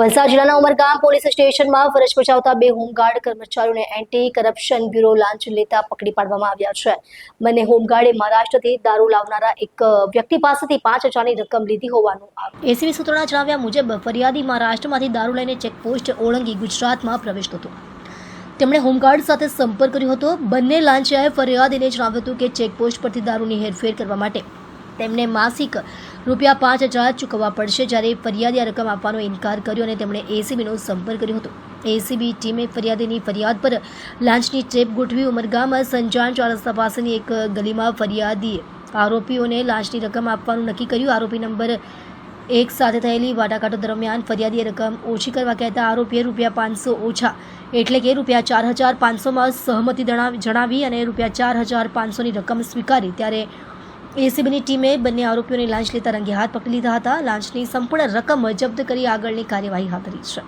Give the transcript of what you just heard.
વલસાડ જિલ્લાના ઉમરગામ પોલીસ સ્ટેશનમાં ફરજ બજાવતા બે હોમગાર્ડ કર્મચારીઓને એન્ટી કરપ્શન બ્યુરો લાંચ લેતા પકડી પાડવામાં આવ્યા છે. બંને હોમગાર્ડે મહારાષ્ટ્રથી દારૂ લાવનારા એક વ્યક્તિ પાસેથી પાંચ હજારની રકમ લીધી હોવાનું એસીબી સૂત્રોના જણાવ્યા મુજબ, ફરિયાદી મહારાષ્ટ્રમાંથી દારૂ લઈને ચેકપોસ્ટ ઓળંગી ગુજરાતમાં પ્રવેશતો હતો. તેમણે હોમગાર્ડ સાથે સંપર્ક કર્યો હતો. બંને લાંચિયાએ ફરિયાદીને જણાવ્યું હતું કે ચેકપોસ્ટ પરથી દારૂની હેરફેર કરવા માટે તેમને માસિક રૂપિયા પાંચ હજાર ચૂકવવા પડશે. જ્યારે ફરિયાદી આ રકમ આપવાનો ઇનકાર કર્યો અને તેમણે એસીબીનો સંપર્ક કર્યો હતો. એસીબી ટીમે ફરિયાદીની ફરિયાદ પર લાંચની ટ્રેપ ગોઠવી ઉમરગામમાં સંજાણ ચાર પાસેની એક ગલીમાં ફરિયાદીએ આરોપીઓને લાંચની રકમ આપવાનું નક્કી કર્યું. આરોપી નંબર એક સાથે થયેલી વાટાઘાટો દરમિયાન ફરિયાદીએ રકમ ઓછી કરવા કહેતા આરોપીએ રૂપિયા પાંચસો ઓછા એટલે કે રૂપિયા ચાર હજાર પાંચસોમાં સહમતિ જણાવી અને રૂપિયા ચાર હજાર પાંચસોની રકમ સ્વીકારી. ત્યારે એસીબીની ટીમે બંને આરોપીઓને લાંચ લેતા રંગે હાથ પકડી લીધા હતા. લાંચની સંપૂર્ણ રકમ જપ્ત કરી આગળની કાર્યવાહી હાથ ધરી છે.